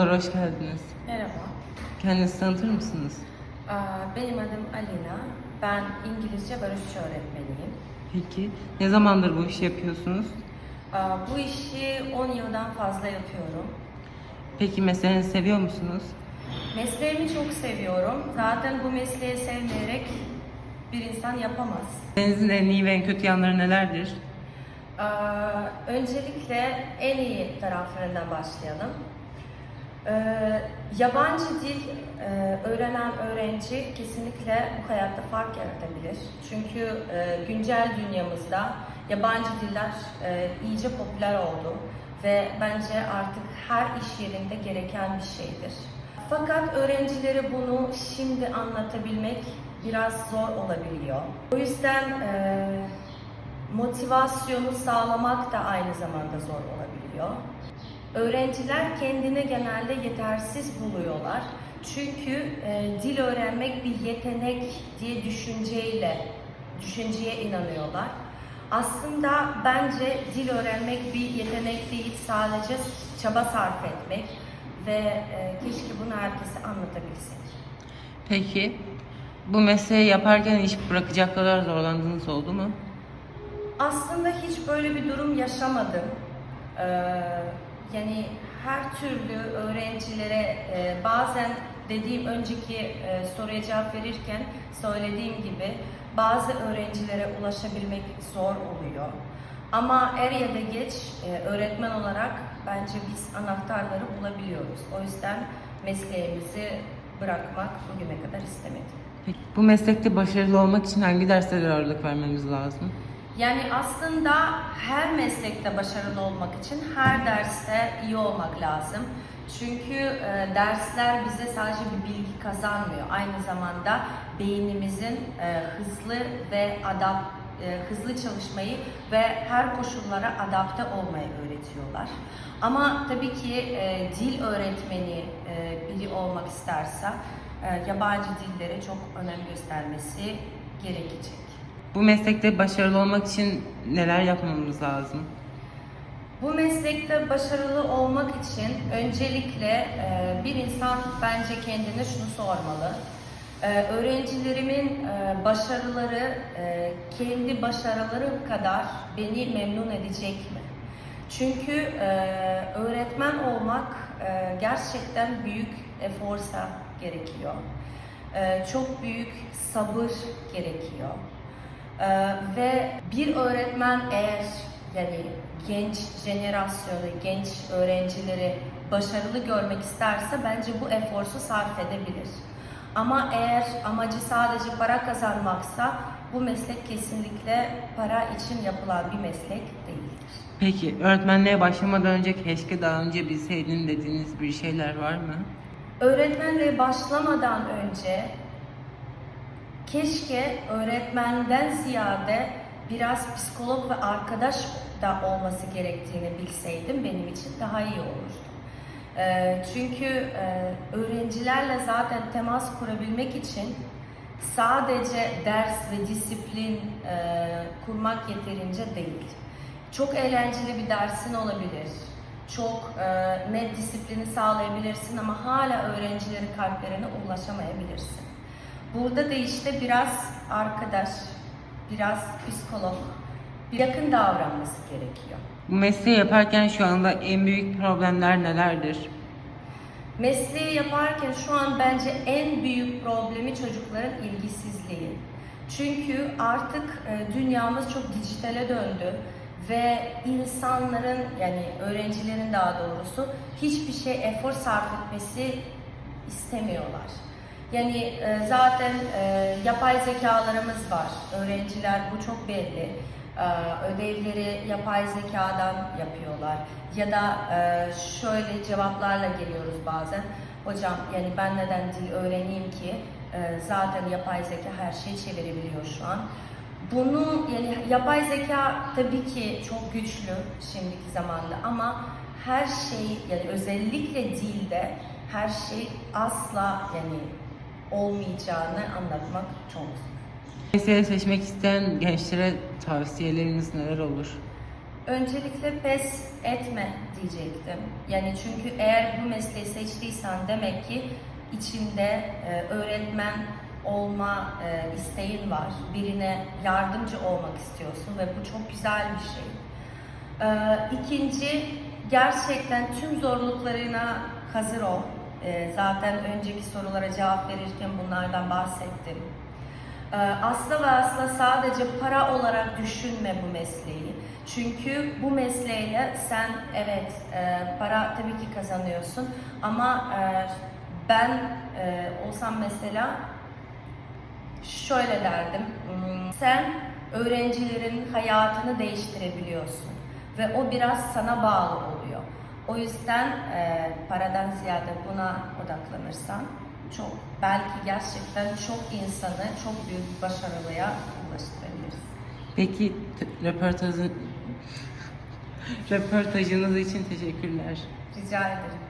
Merhabalar, hoş geldiniz. Merhaba. Kendinizi tanıtır mısınız? Aa, Benim adım Alina. Ben İngilizce Rusça öğretmeniyim. Peki, ne zamandır bu işi yapıyorsunuz? Aa, Bu işi 10 yıldan fazla yapıyorum. Peki mesleğinizi seviyor musunuz? Mesleğimi çok seviyorum. Zaten bu mesleği sevmeyerek bir insan yapamaz. Mesleğinizin en iyi ve en kötü yanları nelerdir? Aa, Öncelikle en iyi taraflarından başlayalım. Ee, yabancı dil e, öğrenen öğrenci kesinlikle bu hayatta fark yaratabilir. Çünkü e, güncel dünyamızda yabancı diller e, iyice popüler oldu ve bence artık her iş yerinde gereken bir şeydir. Fakat öğrencilere bunu şimdi anlatabilmek biraz zor olabiliyor. O yüzden e, motivasyonu sağlamak da aynı zamanda zor olabiliyor. Öğrenciler kendine genelde yetersiz buluyorlar. Çünkü e, dil öğrenmek bir yetenek diye düşünceyle, düşünceye inanıyorlar. Aslında bence dil öğrenmek bir yetenek değil, sadece çaba sarf etmek ve e, keşke bunu herkese anlatabilsek. Peki, bu mesleği yaparken iş bırakacak kadar zorlandığınız oldu mu? Aslında hiç böyle bir durum yaşamadım. Ee, yani her türlü öğrencilere e, bazen dediğim önceki e, soruya cevap verirken söylediğim gibi bazı öğrencilere ulaşabilmek zor oluyor. Ama er ya da geç e, öğretmen olarak bence biz anahtarları bulabiliyoruz. O yüzden mesleğimizi bırakmak bugüne kadar istemedim. Peki, bu meslekte başarılı olmak için hangi derslere ağırlık vermemiz lazım? Yani aslında her meslekte başarılı olmak için her derste iyi olmak lazım. Çünkü e, dersler bize sadece bir bilgi kazanmıyor. Aynı zamanda beynimizin e, hızlı ve adap e, hızlı çalışmayı ve her koşullara adapte olmayı öğretiyorlar. Ama tabii ki e, dil öğretmeni e, biri olmak isterse e, yabancı dillere çok önem göstermesi gerekecek. Bu meslekte başarılı olmak için neler yapmamız lazım? Bu meslekte başarılı olmak için öncelikle e, bir insan bence kendine şunu sormalı. E, öğrencilerimin e, başarıları kendi başarılarım kadar beni memnun edecek mi? Çünkü öğretmen olmak gerçekten büyük eforsa gerekiyor. Çok büyük sabır gerekiyor. Ee, ve bir öğretmen eğer yani genç jenerasyonu, genç öğrencileri başarılı görmek isterse bence bu eforsu sarf edebilir. Ama eğer amacı sadece para kazanmaksa bu meslek kesinlikle para için yapılan bir meslek değildir. Peki, öğretmenliğe başlamadan önce keşke daha önce bilseydim dediğiniz bir şeyler var mı? Öğretmenliğe başlamadan önce keşke öğretmenden ziyade biraz psikolog ve arkadaş da olması gerektiğini bilseydim benim için daha iyi olurdu. Ee, çünkü e, öğrencilerle zaten temas kurabilmek için sadece ders ve disiplin e, kurmak yeterince değil. Çok eğlenceli bir dersin olabilir. Çok e, net disiplini sağlayabilirsin ama hala öğrencilerin kalplerine ulaşamayabilirsin. Burada da işte biraz arkadaş, biraz psikolog, bir yakın davranması gerekiyor. Bu mesleği yaparken şu anda en büyük problemler nelerdir? Mesleği yaparken şu an bence en büyük problemi çocukların ilgisizliği. Çünkü artık e, dünyamız çok dijitale döndü ve insanların yani öğrencilerin daha doğrusu hiçbir şey efor sarf etmesi istemiyorlar. Yani e, zaten e, yapay zekalarımız var. Öğrenciler bu çok belli. E, ödevleri yapay zekadan yapıyorlar. Ya da e, şöyle cevaplarla geliyoruz bazen. Hocam yani ben neden dil öğreneyim ki? E, zaten yapay zeka her şeyi çevirebiliyor şu an. Bunu yani yapay zeka tabii ki çok güçlü şimdiki zamanda ama her şey yani özellikle dilde her şey asla yani olmayacağını anlatmak çok zor. Mesleği seçmek isteyen gençlere tavsiyeleriniz neler olur? Öncelikle pes etme diyecektim. Yani çünkü eğer bu mesleği mesleğiysen demek ki içinde e, öğretmen olma e, isteğin var. Birine yardımcı olmak istiyorsun ve bu çok güzel bir şey. Ee, İkinci, gerçekten tüm zorluklarına hazır ol. Ee, Zaten önceki sorulara cevap verirken bunlardan bahsettim. Ee, Asla ve asla sadece para olarak düşünme bu mesleği. Çünkü bu mesleğiyle sen evet e, para tabii ki kazanıyorsun ama e, ben e, olsam mesela şöyle derdim. hmm, Sen öğrencilerin hayatını değiştirebiliyorsun ve o biraz sana bağlı oluyor. O yüzden e, paradan ziyade buna odaklanırsan çok belki gerçekten çok insanı çok büyük başarılıya ulaştırabiliriz. Peki t- röportajı, röportajınız için teşekkürler. Rica ederim.